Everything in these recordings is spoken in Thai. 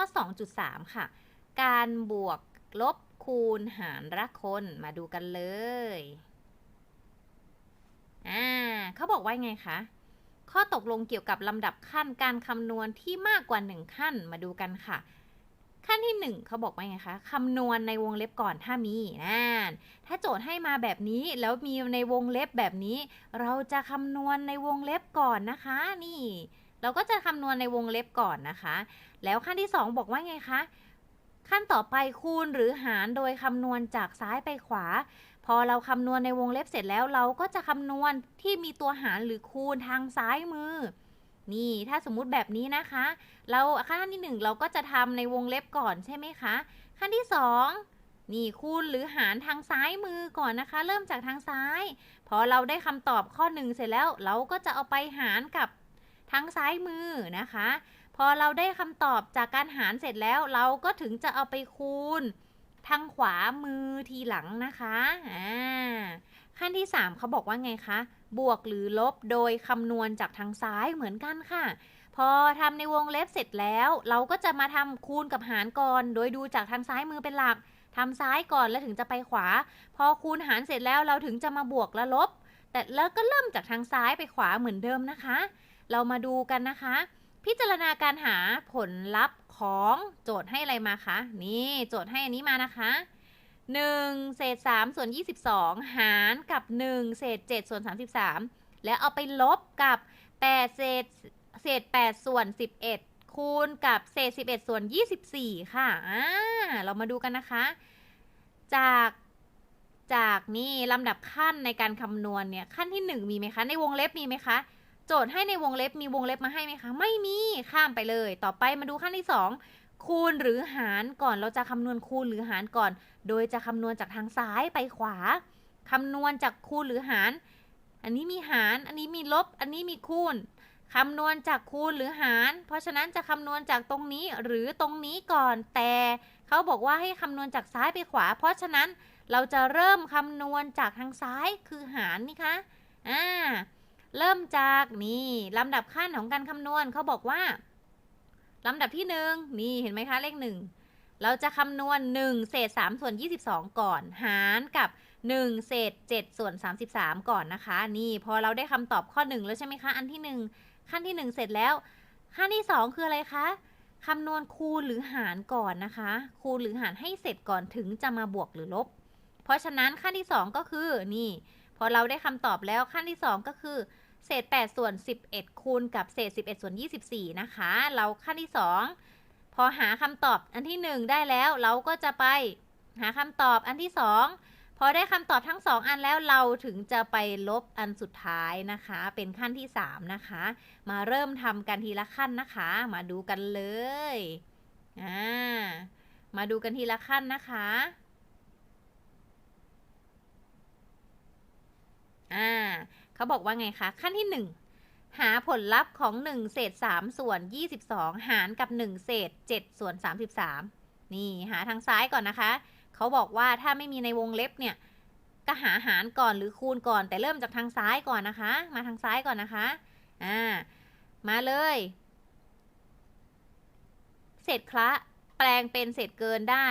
ข้อ 2.3 ค่ะ การบวกลบคูณหารละคนมาดูกันเลย อ่าเขาบอกว่าไงคะ ข้อตกลงเกี่ยวกับลำดับขั้นการคำนวณที่มากกว่า 1 ขั้นมาดูกันค่ะ ขั้นที่ 1เขาบอกว่าไงคะคำนวณในวงเล็บก่อนถ้ามีนั่นถ้าโจทย์ให้มาแบบนี้แล้วมีในวงเล็บแบบนี้ เราจะคำนวณในวงเล็บก่อนนะคะ นี่ เราก็จะคำนวณในวงเล็บก่อนนะคะ แล้วขั้นที่ 2 บอกว่าไงคะ ขั้นต่อไปคูณหรือหารโดยคำนวณจากซ้ายไปขวา พอเราคำนวณในวงเล็บเสร็จแล้ว เราก็จะคำนวณที่มีตัวหารหรือคูณทางซ้ายมือ นี่ถ้าสมมุติแบบนี้นะคะ เราขั้นที่ 1 เราก็จะทำในวงเล็บก่อนใช่ไหมคะ ขั้นที่ 2นี่คูณหรือหารทางซ้ายมือก่อนนะคะ เริ่มจากทางซ้าย พอเราได้คำตอบข้อ 1 เสร็จแล้ว เราก็จะเอาไปหารกับ ทางซ้ายมือนะคะ พอเราได้คำตอบจากการหารเสร็จแล้วเราก็ถึงจะเอาไปคูณ ทางขวามือทีหลังนะคะอ่าขั้นที่ 3เขาบอกว่าไงคะ บวกหรือลบโดยคำนวณจากทางซ้ายเหมือนกันค่ะ พอทำในวงเล็บเสร็จแล้ว เราก็จะมาทำคูณกับหารก่อน โดยดูจากทางซ้ายมือเป็นหลักทำซ้ายก่อนแล้วถึงจะไปขวา พอคูณหารเสร็จแล้วเราถึงจะมาบวกและลบ แต่แล้วก็เริ่มจากทางซ้ายไปขวาเหมือนเดิมนะคะ เรามาดูกันนะคะ พิจารณาการหาผลลัพธ์ของโจทย์ให้อะไรมาคะ นี่โจทย์ให้อันนี้มานะคะ 1 เศษ 3 ส่วน 22 หารกับ 1 เศษ 7 ส่วน 33 แล้วเอาไปลบกับ 8 เศษเศษ 8 ส่วน 11 คูณกับเศษ 11 ส่วน 24 ค่ะอ่าเรามาดูกันนะคะ จากจากนี่ลำดับขั้นในการคำนวณเนี่ยขั้นที่ 1 มีไหมคะ ในวงเล็บมีไหมคะ โจทย์ให้ในวงเล็บมีวงเล็บมาให้ไหมคะ ไม่มีข้ามไปเลย ต่อไปมาดูขั้นที่ 2 คูณหรือหารก่อนเราจะคำนวณคูณหรือหารก่อน โดยจะคำนวณจากทางซ้ายไปขวาคำนวณจากคูณหรือหาร อันนี้มีหาร อันนี้มีลบ อันนี้มีคูณคำนวณจากคูณหรือหาร เพราะฉะนั้นจะคำนวณจากตรงนี้หรือตรงนี้ก่อน แต่เขาบอกว่าให้คำนวณจากซ้ายไปขวา เพราะฉะนั้นเราจะเริ่มคำนวณจากทางซ้ายคือหารนี่คะ อ่า เริ่มจากนี่ลำดับขั้นของการคำนวณเขาบอกว่าลำดับที่หนึ่งนี่เห็นไหมคะเลขหนึ่งเราจะคำนวณ1เศษ3ส่วน 22 ก่อน หารกับ1เศษ7ส่วน 33 ก่อนนะคะ นี่พอเราได้คำตอบข้อ 1 แล้วใช่ไหมคะ อันที่ 1 ขั้นที่ 1 เสร็จแล้ว ขั้นที่ 2 คืออะไรคะคำนวณคูณหรือหารก่อนนะคะ คูณหรือหารให้เสร็จก่อนถึงจะมาบวกหรือลบ เพราะฉะนั้นขั้นที่ 2 ก็คือนี่ พอเราได้คำตอบแล้วขั้นที่ 2 ก็คือ เศษ 8 ส่วน 11 คูณกับเศษ 11 ส่วน 24 นะคะ เราขั้นที่ 2 พอหาคำตอบอันที่ 1 ได้แล้วเราก็จะไปหาคำตอบอันที่ 2 พอได้คำตอบทั้ง 2 อันแล้วเราถึงจะไปลบอันสุดท้ายนะคะ เป็นขั้นที่ 3 นะคะ มาเริ่มทำกันทีละขั้นนะคะ มาดูกันเลย อ่า มาดูกันทีละขั้นนะคะ อ่า เขาบอกว่าไงคะ ขั้นที่ 1 หาผลลัพธ์ของ 1 เศษ 3 ส่วน 22 หารกับ 1 เศษ 7 ส่วน 33 นี่หาทางซ้ายก่อนนะคะ เขาบอกว่าถ้าไม่มีในวงเล็บเนี่ย ก็หาหารก่อนหรือคูณก่อน แต่เริ่มจากทางซ้ายก่อนนะคะ มาทางซ้ายก่อนนะคะ อ่า มาเลย เศษคละแปลงเป็นเศษเกินได้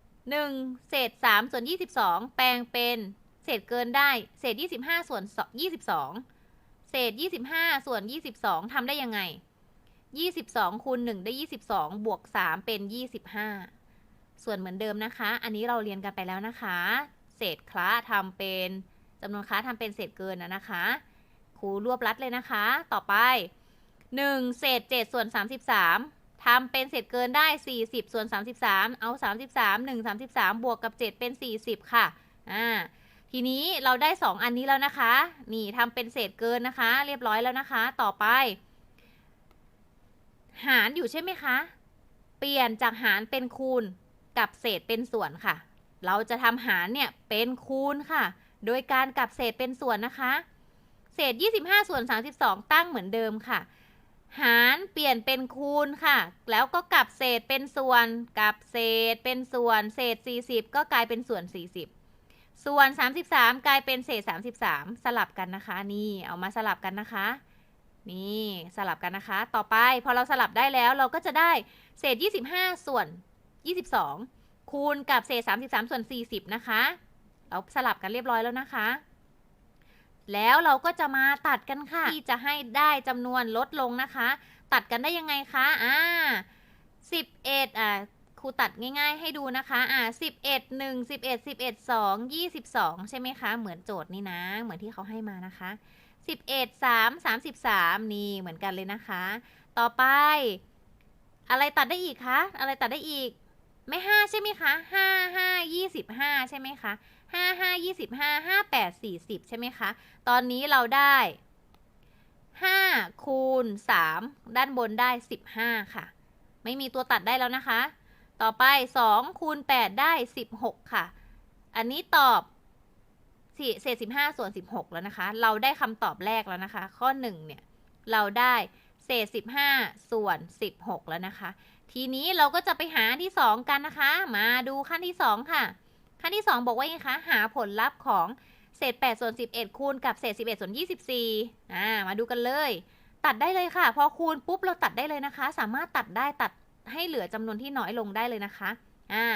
1 เศษ 3 ส่วน 22 แปลงเป็น เศษเกินได้ เศษ 25 ส่วน 22 เศษ 25 ส่วน 22ทำได้ยังไง 22คูณ1ได้ 22 บวก 3 เป็น 25 ส่วนเหมือนเดิมนะคะ อันนี้เราเรียนกันไปแล้วนะคะ เศษคละทำเป็นจำนวนคละทำเป็นเศษเกินนะนะคะ ครูรวบรัดเลยนะคะ ต่อไป 1 เศษ 7 ส่วน 33ทำเป็นเศษเกินได้ 40 ส่วน 33 เอา 33 1 33 บวกกับ 7 เป็น 40 ค่ะ อ่า ทีนี้เราได้ 2 อันนี้แล้วนะคะ นี่ทำเป็นเศษเกินนะคะ เรียบร้อยแล้วนะคะ ต่อไป หารอยู่ใช่ไหมคะ เปลี่ยนจากหารเป็นคูณกับเศษเป็นส่วนค่ะ เราจะทำหารเนี่ยเป็นคูณค่ะ โดยการกลับเศษเป็นส่วนนะคะ เศษ 25 ส่วน 32 ตั้งเหมือนเดิมค่ะ หารเปลี่ยนเป็นคูณค่ะ แล้วก็กลับเศษเป็นส่วนกลับเศษเป็นส่วน เศษ 40 ก็กลายเป็นส่วน 40 ส่วน 33 กลายเป็นเศษ 33 สลับกันนะคะ นี่เอามาสลับกันนะคะ นี่สลับกันนะคะ ต่อไปพอเราสลับได้แล้วเราก็จะได้เศษ 25 ส่วน 22 คูณกับเศษ 33 ส่วน 40 นะคะ เราสลับกันเรียบร้อยแล้วนะคะ แล้วเราก็จะมาตัดกันค่ะ ที่จะให้ได้จำนวนลดลงนะคะ ตัดกันได้ยังไงคะ อ่า11อ่า ครูตัดง่ายๆให้ดูนะคะ อ่า11 1 11 11 2 22ใช่ไหมคะ เหมือนโจทย์นี่นะ เหมือนที่เขาให้มานะคะ11 3 33นี่เหมือนกันเลยนะคะ ต่อไป อะไรตัดได้อีกคะ อะไรตัดได้อีก ไม่5ใช่ไหมคะ5 5 25ใช่ไหมคะ5 5 25 5 8 40ใช่ไหมคะ ตอนนี้เราได้5คูณ3ด้านบนได้15ค่ะ ไม่มีตัวตัดได้แล้วนะคะ ต่อไป 2 คูณ 8 ได้ 16 ค่ะ อันนี้ตอบเศษ15 ส่วน 16 แล้วนะคะ เราได้คำตอบแรกแล้วนะคะ ข้อ 1 เนี่ย เราได้เศษ 15 ส่วน 16 แล้วนะคะ ทีนี้เราก็จะไปหาที่ 2 กันนะคะ มาดูขั้นที่ 2 ค่ะ ขั้นที่ 2 บอกว่าไงคะ หาผลลัพธ์ของเศษ 8 ส่วน 11 คูณกับเศษ 11 ส่วน 24อ่า มาดูกันเลย ตัดได้เลยค่ะ พอคูณปุ๊บเราตัดได้เลยนะคะ สามารถตัดได้ตัด ให้เหลือจำนวนที่น้อยลงได้เลยนะคะ อ่า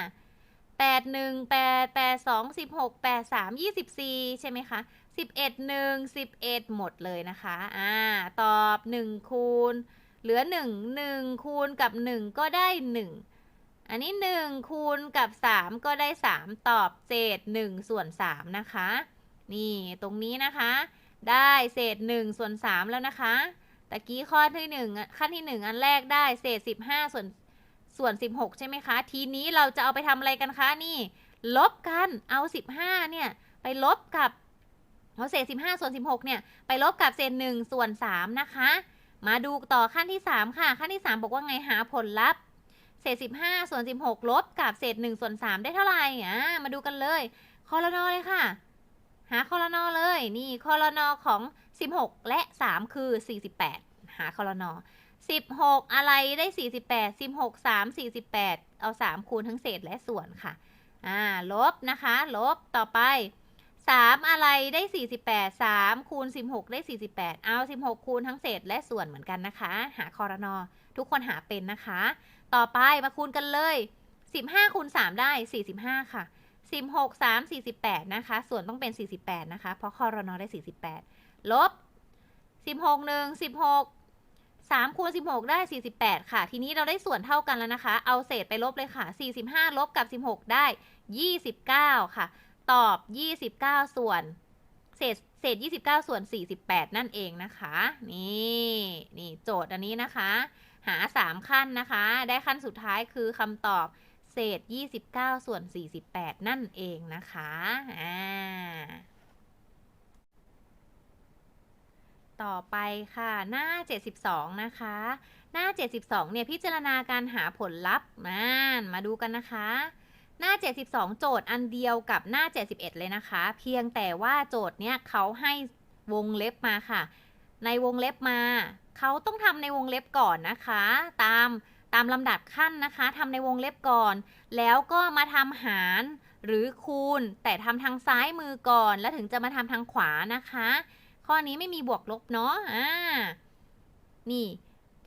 แปดหนึ่งแปดแปดสองสิบหกแปดสามยี่สิบสี่ใช่ไหมคะสิบเอ็ดหนึ่งสิบเอ็ดหมดเลยนะคะ อ่า ตอบหนึ่งคูณ เหลือหนึ่งหนึ่งคูณกับหนึ่งก็ได้หนึ่งอันนี้หนึ่งคูณกับสามก็ได้สามตอบเศษหนึ่งส่วนสามนะคะ นี่ตรงนี้นะคะ ได้เศษหนึ่งส่วนสามแล้วนะคะตะกี้ข้อที่หนึ่งขั้นที่หนึ่งอันแรกได้เศษสิบห้าส่วน ส่วน 16 ใช่ไหมคะ ทีนี้เราจะเอาไปทำอะไรกันคะนี่ ลบกันเอา 15 เนี่ย ไปลบกับเอาเศษ 15 ส่วน 16 เนี่ย ไปลบกับเศษ 1 ส่วน 3 นะคะ มาดูต่อขั้นที่ 3 ค่ะ ขั้นที่ 3 บอกว่าไงหาผลลัพธ์เศษ 15 ส่วน 16 ลบกับเศษ 1 ส่วน 3 ได้เท่าไหร่อ่ามาดูกันเลยคอรนอเลยค่ะ หาคอรนอเลย นี่คอรนอของ 16 และ 3 คือ 48 หาคอรนอ สิบหกอะไรได้สี่สิบแปดสิบหกสามสี่สิบแปดเอาสามคูณทั้งเศษและส่วนค่ะ อ่า ลบนะคะ ลบต่อไปสามอะไรได้สี่สิบแปดสามคูณสิบหกได้สี่สิบแปดเอาสิบหกคูณทั้งเศษและส่วนเหมือนกันนะคะ หาคอรนอทุกคนหาเป็นนะคะ ต่อไปมาคูณกันเลยสิบห้าคูณสามได้สี่สิบห้าค่ะสิบหกสามสี่สิบแปดนะคะ ส่วนต้องเป็นสี่สิบแปดนะคะ เพราะคอรนอได้สี่สิบแปดลบสิบหกหนึ่งสิบหก 3คูณ16 ได้ 48 ค่ะ ทีนี้เราได้ส่วนเท่ากันแล้วนะคะ เอาเศษไปลบเลยค่ะ 45 ลบกับ 16 ได้ 29 ค่ะ ตอบ 29 ส่วน เศษเศษ 29 ส่วน 48 นั่นเองนะคะ นี่นี่โจทย์อันนี้นะคะ หา 3 ขั้นนะคะ ได้ขั้นสุดท้ายคือคำตอบเศษ 29 ส่วน 48 นั่นเองนะคะ อ่า ต่อไปค่ะหน้า 72 นะคะ หน้า 72 เนี่ยพิจารณาการหาผลลัพธ์มามาดูกันนะคะ หน้า 72 โจทย์อันเดียวกับหน้า 71 เลยนะคะ เพียงแต่ว่าโจทย์เนี่ยเขาให้วงเล็บมาค่ะ ในวงเล็บมา เขาต้องทำในวงเล็บก่อนนะคะ ตามตามลำดับขั้นนะคะทำในวงเล็บก่อน แล้วก็มาทำหารหรือคูณ แต่ทำทางซ้ายมือก่อน แล้วถึงจะมาทำทางขวานะคะ ข้อนี้ไม่มีบวกลบเนาะอ่านี่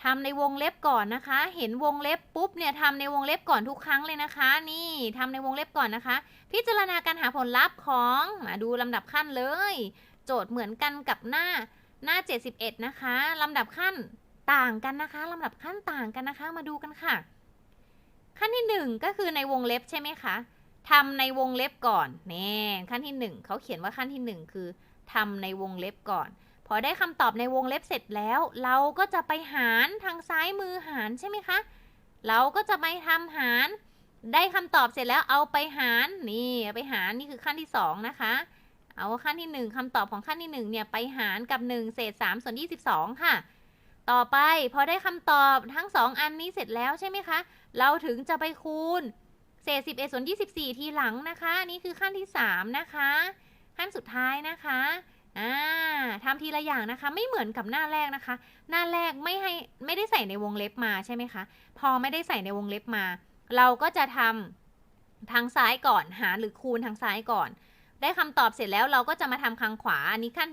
ทำในวงเล็บก่อนนะคะ เห็นวงเล็บปุ๊บเนี่ยทำในวงเล็บก่อนทุกครั้งเลยนะคะ นี่ทำในวงเล็บก่อนนะคะ พิจารณาการหาผลลัพธ์ของมาดูลำดับขั้นเลย โจทย์เหมือนกันกับหน้าหน้า 71 นะคะลำดับขั้นต่างกันนะคะลำดับขั้นต่างกันนะคะ มาดูกันค่ะ ขั้นที่หนึ่งก็คือในวงเล็บใช่ไหมคะทำในวงเล็บก่อนแน่ขั้นที่หนึ่งเขาเขียนว่าขั้นที่หนึ่งคือ ทำในวงเล็บก่อน พอได้คำตอบในวงเล็บเสร็จแล้ว เราก็จะไปหารทางซ้ายมือหารใช่ไหมคะ เราก็จะไปทำหาร ได้คำตอบเสร็จแล้วเอาไปหารนี่ไปหารนี่คือขั้นที่สองนะคะเอาขั้นที่หนึ่งคำตอบของขั้นที่หนึ่งเนี่ย ไปหารกับหนึ่งเศษสามส่วนยี่สิบสองค่ะ ต่อไปพอได้คำตอบทั้งสองอันนี้เสร็จแล้วใช่ไหมคะ เราถึงจะไปคูณ เศษสิบเอ็ดส่วนยี่สิบสี่ทีหลังนะคะ นี่คือขั้นที่สามนะคะ ขั้นสุดท้ายนะคะอ่าทำทีละอย่างนะคะ ไม่เหมือนกับหน้าแรกนะคะ หน้าแรกไม่ให้ไม่ได้ใส่ในวงเล็บมาใช่ไหมคะ พอไม่ได้ใส่ในวงเล็บมา เราก็จะทำทางซ้ายก่อนหารหรือคูณทางซ้ายก่อน ได้คำตอบเสร็จแล้วเราก็จะมาทำทางขวา อันนี้ขั้น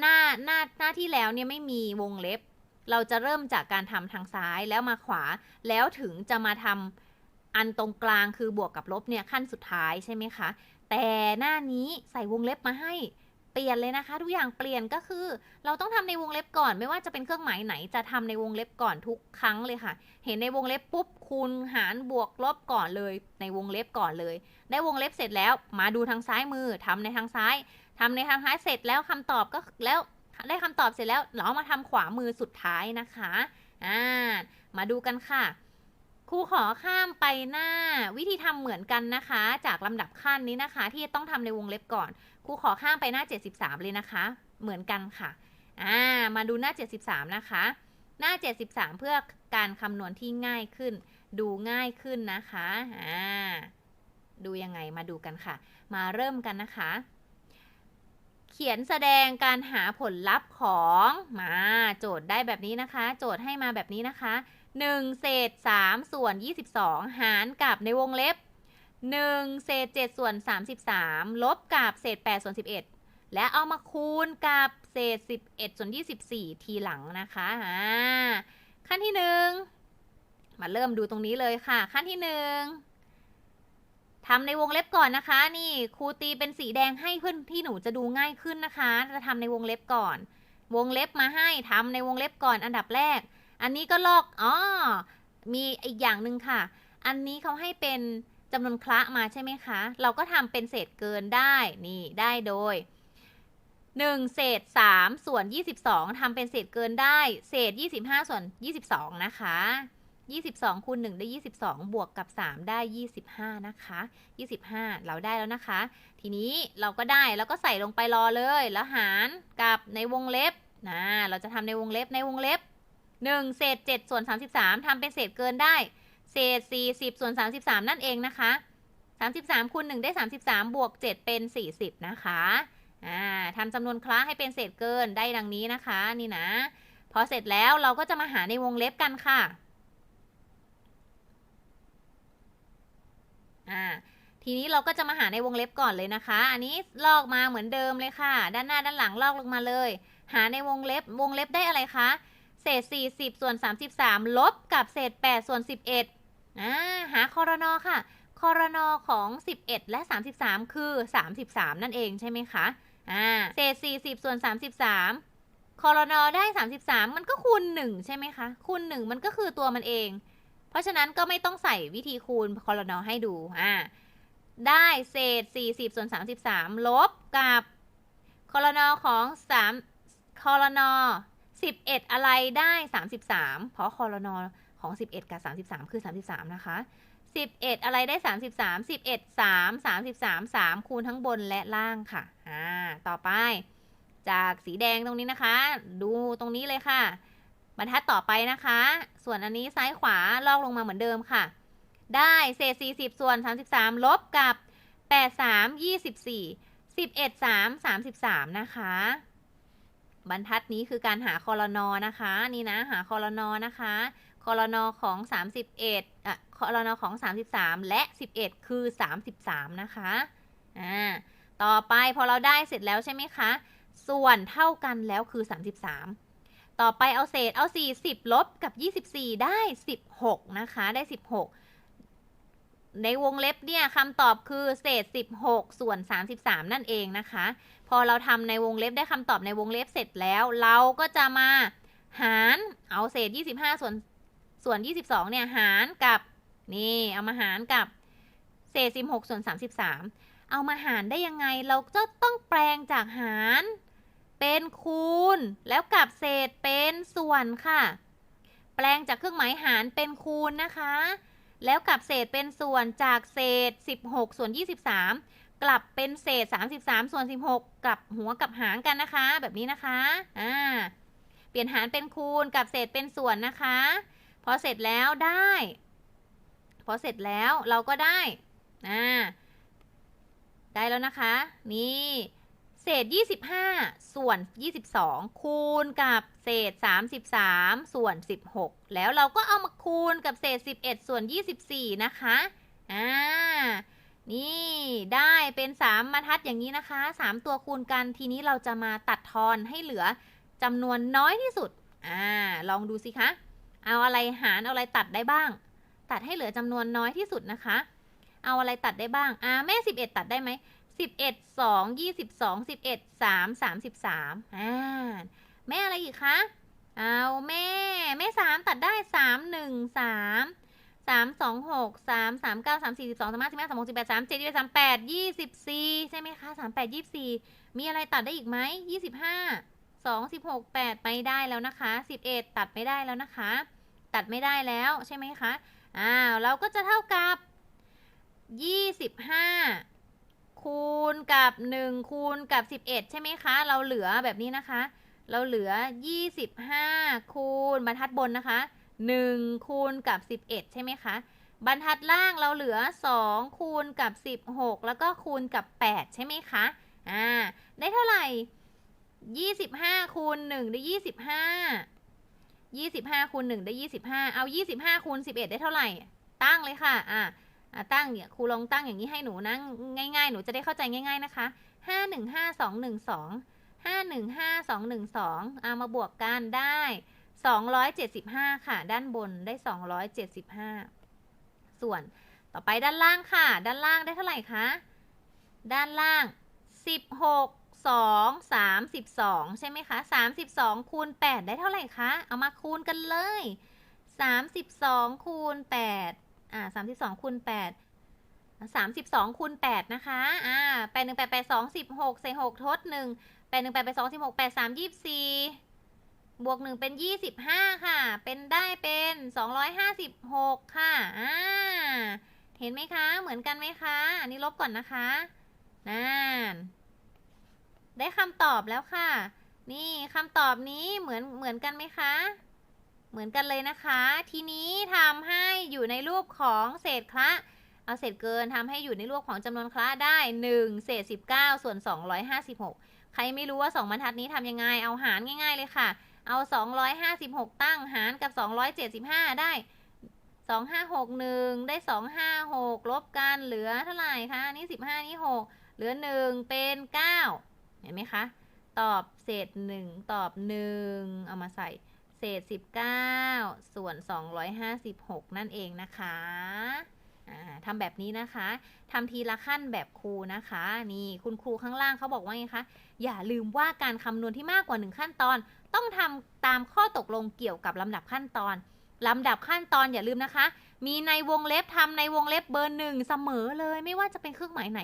หน้าหน้าหน้าที่แล้วเนี่ยไม่มีวงเล็บ เราจะเริ่มจากการทำทางซ้ายแล้วมาขวา แล้วถึงจะมาทำอันตรงกลางคือบวกกับลบเนี่ยขั้นสุดท้ายใช่ไหมคะ แต่หน้านี้ใส่วงเล็บมาให้เปลี่ยนเลยนะคะ ทุกอย่างเปลี่ยนก็คือ เราต้องทำในวงเล็บก่อน ไม่ว่าจะเป็นเครื่องหมายไหนจะทำในวงเล็บก่อนทุกครั้งเลยค่ะ เห็นในวงเล็บปุ๊บคูณหารบวกลบก่อนเลย ในวงเล็บก่อนเลย ได้วงเล็บเสร็จแล้ว มาดูทางซ้ายมือทำในทางซ้ายทำในทางซ้ายเสร็จแล้วคำตอบก็แล้วได้คำตอบเสร็จแล้วเรามาทำขวามือสุดท้ายนะคะอ่ามาดูกันค่ะ ครูขอข้ามไปหน้าวิธีทำเหมือนกันนะคะ จากลำดับขั้นนี้นะคะ ที่ต้องทำในวงเล็บก่อนครูขอข้ามไปหน้า 73 เลยนะคะ เหมือนกันค่ะอ่ามาดูหน้า 73 นะคะ หน้า 73 เพื่อการคำนวณที่ง่ายขึ้น ดูง่ายขึ้นนะคะอ่าดูยังไงมาดูกันค่ะ มาเริ่มกันนะคะ เขียนแสดงการหาผลลัพธ์ของมาโจทย์ได้แบบนี้นะคะ โจทย์ให้มาแบบนี้นะคะ 1 เศษ 3 ส่วน 22 หารกับในวงเล็บ 1 เศษ 7 ส่วน 33 ลบกับเศษ 8 ส่วน 11 และเอามาคูณกับเศษ 11 ส่วน 24 ทีหลังนะคะขั้นที่ 1 มาเริ่มดูตรงนี้เลยค่ะ ขั้นที่ 1ทำในวงเล็บก่อนนะคะ นี่ครูตีเป็นสีแดงให้เพื่อนที่หนูจะดูง่ายขึ้นนะคะ จะทำในวงเล็บก่อน วงเล็บมาให้ทำในวงเล็บก่อนอันดับแรก อันนี้ก็ลอกอ๋อมีอีกอย่างหนึ่งค่ะ อันนี้เขาให้เป็นจำนวนคละมาใช่ไหมคะ เราก็ทำเป็นเศษเกินได้ นี่ได้โดย 1 เศษ 3 ส่วน 22ทำเป็นเศษเกินได้ เศษ 25 ส่วน 22 นะคะ 22คูณ1ได้ 22 บวกกับ 3 ได้ 25 นะคะ 25 เราได้แล้วนะคะ ทีนี้เราก็ได้แล้วก็ใส่ลงไปรอเลย แล้วหารกับในวงเล็บนะเราจะทำในวงเล็บในวงเล็บ 1 เศษ 7 ส่วน 33ทำเป็นเศษเกินได้ เศษ 40 ส่วน 33 นั่นเองนะคะ 33คูณ1ได้ 33 บวก 7 เป็น 40 นะคะอ่าทำจำนวนคละให้เป็นเศษเกินได้ดังนี้นะคะ นี่นะ พอเสร็จแล้วเราก็จะมาหาในวงเล็บกันค่ะอ่าทีนี้เราก็จะมาหาในวงเล็บก่อนเลยนะคะ อันนี้ลอกมาเหมือนเดิมเลยค่ะ ด้านหน้าด้านหลังลอกลงมาเลย หาในวงเล็บ วงเล็บได้อะไรคะ เศษ 40 ส่วน 33 ลบกับเศษ 8 ส่วน 11อ่าหาคอรนอค่ะคอรนอของ 11 และ 33 คือ 33 นั่นเองใช่ไหมคะอ่าเศษ 40 ส่วน 33คอรนอได้ 33 มันก็คูณ 1 ใช่ไหมคะ คูณ 1 มันก็คือตัวมันเอง เพราะฉะนั้นก็ไม่ต้องใส่วิธีคูณคอรนอให้ดูอ่าได้เศษ 40 ส่วน 33 ลบกับคอรนอของ 3คอรนอ 11อะไรได้33เพราะคอรนอของ11กับ33คือ33นะคะ11อะไรได้33 11 3 33 3คูณทั้งบนและล่างค่ะ อ่า ต่อไป จากสีแดงตรงนี้นะคะ ดูตรงนี้เลยค่ะ บรรทัดต่อไปนะคะ ส่วนอันนี้ซ้ายขวาลอกลงมาเหมือนเดิมค่ะ ได้เศษ40ส่วน33ลบกับ8 3 24 11 3 33นะคะ บรรทัดนี้คือการหาคอรนอนะคะ นี่นะหาคอรนอนะคะคอรนอของ 31อะคอรนอของ 33 และ 11 คือ 33 นะคะอ่าต่อไปพอเราได้เสร็จแล้วใช่ไหมคะ ส่วนเท่ากันแล้วคือ 33 ต่อไปเอาเศษเอา 40 ลบกับ 24 ได้ 16 นะคะ ได้ 16 ในวงเล็บเนี่ยคำตอบคือเศษ 16 ส่วน 33 นั่นเองนะคะ พอเราทำในวงเล็บได้คำตอบในวงเล็บเสร็จแล้ว เราก็จะมาหารเอาเศษ 25 ส่วนส่วน 22 เนี่ยหารกับนี่เอามาหารกับเศษ 16 ส่วน 33 เอามาหารได้ยังไงเราก็ต้องแปลงจากหารเป็นคูณ แล้วกับเศษเป็นส่วนค่ะ แปลงจากเครื่องหมายหารเป็นคูณนะคะ แล้วกลับเศษเป็นส่วนจากเศษ 16 ส่วน 23 กลับเป็นเศษ 33 ส่วน 16 กลับหัวกับหารกันนะคะ แบบนี้นะคะอ่าเปลี่ยนหารเป็นคูณกับเศษเป็นส่วนนะคะ พอเสร็จแล้วได้ พอเสร็จแล้วเราก็ได้อ่าได้แล้วนะคะ นี่ เศษ 25 ส่วน 22 คูณกับเศษ 33 ส่วน 16 แล้วเราก็เอามาคูณกับเศษ 11 ส่วน 24 นะคะ อ่า นี่ได้เป็นสามบรรทัดอย่างนี้นะคะสามตัวคูณกันทีนี้เราจะมาตัดทอนให้เหลือจำนวนน้อยที่สุด อ่า ลองดูสิคะ เอาอะไรหารเอาอะไรตัดได้บ้าง ตัดให้เหลือจำนวนน้อยที่สุดนะคะ เอาอะไรตัดได้บ้าง อ่า แม่สิบเอ็ดตัดได้ไหม สิบเอ็ดสองยี่สิบสองสิบเอ็ดสามสามสิบสามอ่าแม่อะไรอีกคะเอาแม่ แม่สามตัดได้สามหนึ่งสามสามสองหกสามสามเก้าสามสี่สิบสองสามห้าสิบห้าสามหกสิบแปดสามเจ็ดยี่สิบสามแปดยี่สิบสี่ใช่ไหมคะสามแปดยี่สี่มีอะไรตัดได้อีกไหมยี่สิบห้าสองสิบหกแปดไม่ได้แล้วนะคะสิบเอ็ดตัดไม่ได้แล้วนะคะ ตัดไม่ได้แล้วใช่ไหมคะอ้าวเราก็จะเท่ากับยี่สิบห้า คูณกับหนึ่งคูณกับสิบเอ็ดใช่ไหมคะ เราเหลือแบบนี้นะคะ เราเหลือ 25 คูณบรรทัดบนนะคะ 1 คูณกับ 11 ใช่ไหมคะ บรรทัดล่างเราเหลือ 2 คูณกับ 16 แล้วก็คูณกับ 8 ใช่ไหมคะ อ่า ได้เท่าไหร่ 25 คูณ 1 ได้ 25 25 คูณ 1 ได้ 25 เอา 25 คูณ 11 ได้เท่าไหร่ ตั้งเลยค่ะ อ่า ตั้งเนี่ยครูลองตั้งอย่างนี้ให้หนูนะง่ายๆ หนูจะได้เข้าใจง่าย ๆนะคะ 5 1 5 2 1 2ห้าหนึ่งห้าสองหนึ่งสองเอามาบวกกันได้สองร้อยเจ็ดสิบห้าค่ะ ด้านบนได้สองร้อยเจ็ดสิบห้าส่วนต่อไปด้านล่างค่ะ ด้านล่างได้เท่าไหร่คะ ด้านล่างสิบหกสองสามสิบสองใช่ไหมคะสามสิบสองคูณแปดได้เท่าไหร่คะ เอามาคูณกันเลยสามสิบสองคูณแปด อ่าสามสิบสองคูณแปดสามสิบสองคูณแปดนะคะ อ่าแปดหนึ่งแปดแปดสองสิบหกใส่หกทดหนึ่งแปดหนึ่งแปดไปดสองสิบหกแปดสามยี่สี่บวกหนึ่งเป็นยี่สิบห้าค่ะ เป็นได้เป็นสองร้อยห้าสิบหกค่ะ อ่า เห็นไหมคะ เหมือนกันไหมคะ อันนี้ลบก่อนนะคะนั่นได้คำตอบแล้วค่ะ นี่คำตอบนี้เหมือนเหมือนกันไหมคะ เหมือนกันเลยนะคะ ทีนี้ทำให้อยู่ในรูปของเศษคละเอาเศษเกินทำให้อยู่ในรูปของจำนวนคละได้ 1 เศษ 19 ส่วน 256 ใครไม่รู้ว่า 2บรรทัดนี้ทำยังไงเอาหารง่าย ๆเลยค่ะ เอา 256 ตั้งหารกับ 275 ได้ 2561 ได้ 256 ลบกันเหลือเท่าไหร่คะนี่ 15 นี่ 6 เหลือ 1 เป็น 9 เห็นไหมคะ ตอบเศษ 1 ตอบ 1 เอามาใส่ เศษ 19 ส่วน 256 นั่นเองนะคะทำแบบนี้นะคะทำทีละขั้นแบบครูนะคะ นี่คุณครูข้างล่างเขาบอกว่าไงคะ อย่าลืมว่าการคำนวณที่มากกว่าหนึ่งขั้นตอน ต้องทำตามข้อตกลงเกี่ยวกับลำดับขั้นตอนลำดับขั้นตอนอย่าลืมนะคะ มีในวงเล็บทำในวงเล็บเบอร์หนึ่งเสมอเลย ไม่ว่าจะเป็นเครื่องหมายไหน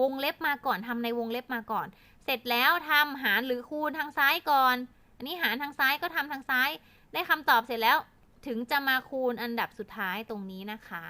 วงเล็บมาก่อนทำในวงเล็บมาก่อน เสร็จแล้วทำหารหรือคูณทางซ้ายก่อน อันนี้หารทางซ้ายก็ทำทางซ้าย ได้คำตอบเสร็จแล้ว ถึงจะมาคูณอันดับสุดท้ายตรงนี้นะคะ